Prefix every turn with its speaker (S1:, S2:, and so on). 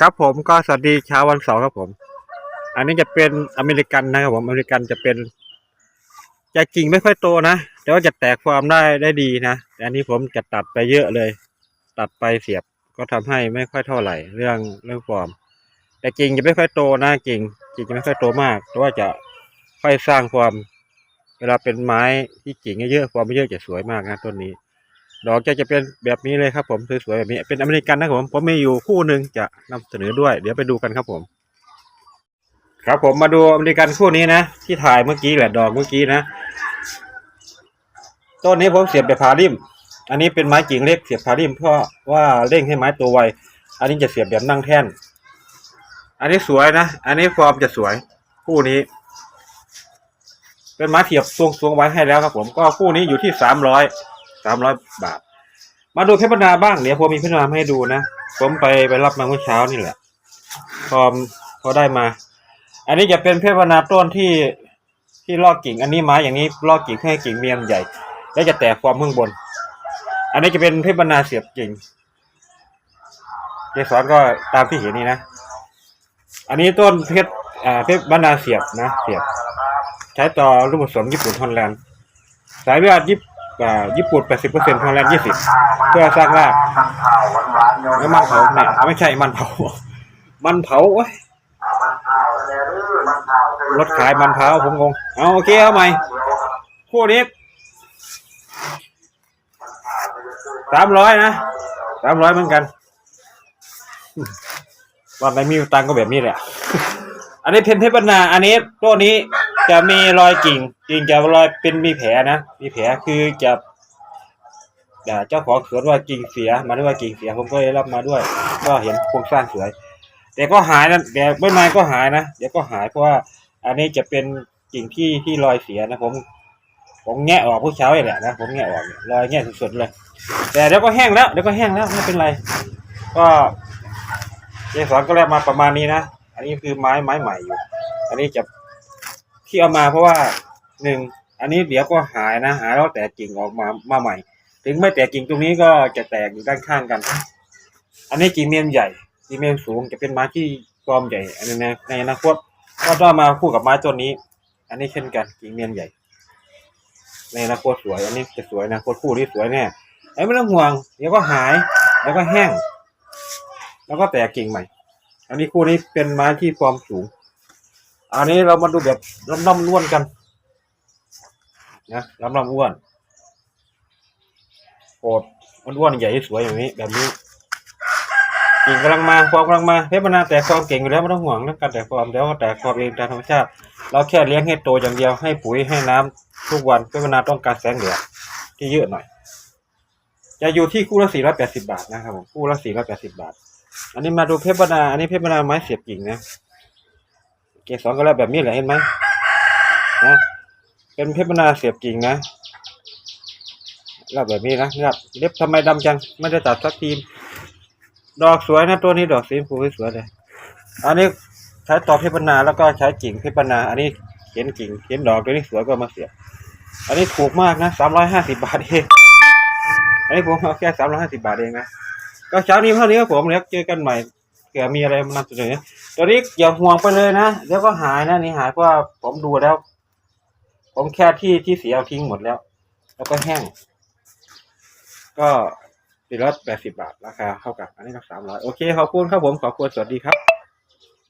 S1: ครับผมก็สวัสดีเช้าวันเสาร์ครับผม อันนี้จะเป็นอเมริกันนะครับผม อเมริกันจะเป็นจะกิ่งไม่ค่อยโตนะแต่ว่าจะแตกฟอร์มได้ได้ดีนะแต่อันนี้ผมจะตัดไปเยอะเลย ตัดไปเสียบก็ทำให้ไม่ค่อยเท่าไหร่เรื่องเรื่องฟอร์ม แต่กิ่งจะไม่ค่อยโตนะกิ่งกิ่งจะไม่ค่อยโตมาก แต่ว่าจะค่อยสร้างความ เวลาเป็นไม้ที่กิ่งเยอะๆฟอร์มเยอะจะสวยมากนะต้นนี้ ดอกจะจะเป็นแบบนี้เลยครับผมสวยๆแบบนี้เป็นอเมริกันนะครับผมผมมีอยู่คู่หนึ่งจะนำเสนอด้วย เดี๋ยวไปดูกันครับผม ครับผมมาดูอเมริกันคู่นี้นะ ที่ถ่ายเมื่อกี้แหละดอกเมื่อกี้นะต้นนี้ผมเสียบแบบพาริมอันนี้เป็นไม้กิ่งเล็กเสียบพาริมเพราะว่าเร่งให้ไม้ตัวไว อันนี้จะเสียบแบบนั่งแท่น อันนี้สวยนะ อันนี้ฟอร์มจะสวย คู่นี้ เป็นไม้เสียบทรงๆไว้ให้แล้วครับผม ก็คู่นี้อยู่ที่สามร้อย สามร้อยบาท มาดูเพชรบรรดาบ้างเดี๋ยวผมมีเพชรบรรดาให้ดูนะ ผมไปไปรับมาเมื่อเช้านี่แหละ พอพอได้มา อันนี้จะเป็นเพชรบรรดาต้นที่ที่ลอกกิ่ง อันนี้ไม้อย่างนี้ลอกกิ่งให้กิ่งเมียนใหญ่ แล้วจะแตกความข้างบน อันนี้จะเป็นเพชรบรรดาเสียบกิ่งเกสรก็ตามที่เห็นนี่นะ อันนี้ต้นเพชรอ่าเพชรบรรดาเสียบนะเสียบ ใช้ต่อลูกผสมญี่ปุ่นฮอลแลนด์สายเลือดญี่ปุ่น อ่าญี่ปุ่น 80%ฮอลแลนด์ 20 เพื่อสร้างรากแล้วมันเผาเนี่ยไม่ใช่มันเผา มันเผาโอ้ยรถขายมันเผาผมงง เอาโอเคเอาใหม่คู่นี้สามร้อยนะสามร้อยเหมือนกันวันไหนมีตังก็แบบนี้แหละ อันนี้เพนเพชรบรรณา อันนี้ตัวนี้ จะมีรอยกิ่ง กิ่งจะรอยเป็นมีแผลนะ มีแผลคือจะเจ้าของสวนว่ากิ่งเสีย มายถึงว่ากิ่งเสียผมก็ได้รับมาด้วย ก็เห็นโครงสร้างสวย แต่ก็หายนะแต่ไม่นานก็หายนะเดี๋ยวก็หายเพราะว่าอันนี้จะเป็นกิ่งที่ที่รอยเสียนะผมผมแงะออกผู้เช้าเลยแหละนะผมแงะออกรอยแงะสุดๆเลย แต่เดี๋ยวก็แห้งแล้วเดี๋ยวก็แห้งแล้วไม่เป็นไร ก็เจสอนก็แล้วมาประมาณนี้นะอันนี้คือไม้ไม้ใหม่อยู่ อันนี้จะ ที่เอามาเพราะว่าหนึ่งอันนี้เดี๋ยวก็หายนะหายแล้วแต่กิ่งออกมามาใหม่ ถึงไม่แตกกิ่งตรงนี้ก็จะแตกอยู่ด้านข้างกัน อันนี้กิ่งเมียนใหญ่กิ่งเมียนสูงจะเป็นไม้ที่กรอมใหญ่อันนี้ในในอนาคตก็ต้องมาคู่กับไม้ต้นนี้ อันนี้เช่นกันกิ่งเมียนใหญ่ ในอนาคตสวย อันนี้จะสวยนะคตคู่นี้สวยแน่ไอ้ไม่ต้องห่วง เดี๋ยวก็หายแล้วก็แห้ง แล้วก็แตกกิ่งใหม่ อันนี้คู่นี้เป็นไม้ที่ฟอร์มสูง อันนี้เรามาดูแบบลำลำอ้วนกันนะลำลำอ้วนโคตรอ้วนใหญ่สวยอย่างนี้ แบบนี้กิ่งกำลังมาฟอร์มกำลังมาเพชรมนาแต่ฟอร์มเก่งอยู่แล้วไม่ต้องห่วงนะการแต่ฟอร์มเดี๋ยวก็แต่ฟอร์มเองตามธรรมชาติ เราแค่เลี้ยงให้โตอย่างเดียวให้ปุ๋ยให้น้ำทุกวันเพชรมนาต้องการแสงเหลืองที่เยอะหน่อย จะอยู่ที่คู่ละสี่ร้อยแปดสิบาทนะครับผมคู่ละสี่ร้อยแปดสิบาท อันนี้มาดูเพชรบรรณาอันนี้เพชรบรรณาไม้เสียบกิ่งนะ เกสรก็แล้วแบบนี้แหละเห็นไหมนะเป็นเพชรบรรณาเสียบกิ่งนะแล้วแบบนี้นะนะครับเล็บทำไมดำจังไม่ได้ตัดสักทีดอกสวยนะตัวนี้ดอกสีชมพูสวยเลย อันนี้ใช้ต่อเพชรบรรณาแล้วก็ใช้กิ่งเพชรบรรณาอันนี้เห็นกิ่งเห็นดอกตัวนี้สวยก็มาเสียบ อันนี้ถูกมากนะสามร้อยห้าสิบาทเอง อันนี้ผมเอาแค่สามร้อยห้าสิบาทเองนะ ก็เช้านี้เท่านี้ครับผมแล้วเจอกันใหม่เผื่อมีอะไรมานำเสนอ ตัวนี้อย่าห่วงไปเลยนะเดี๋ยวก็หายนะนี่หายเพราะว่าผมดูแล้ว ผมแค่ที่ที่เสียเอาทิ้งหมดแล้ว แล้วก็แห้ง ก็สี่ร้อยแปดสิบาทราคาเท่ากับ อันนี้ก็สามร้อยโอเคขอบคุณครับผมขอบคุณสวัสดีครับ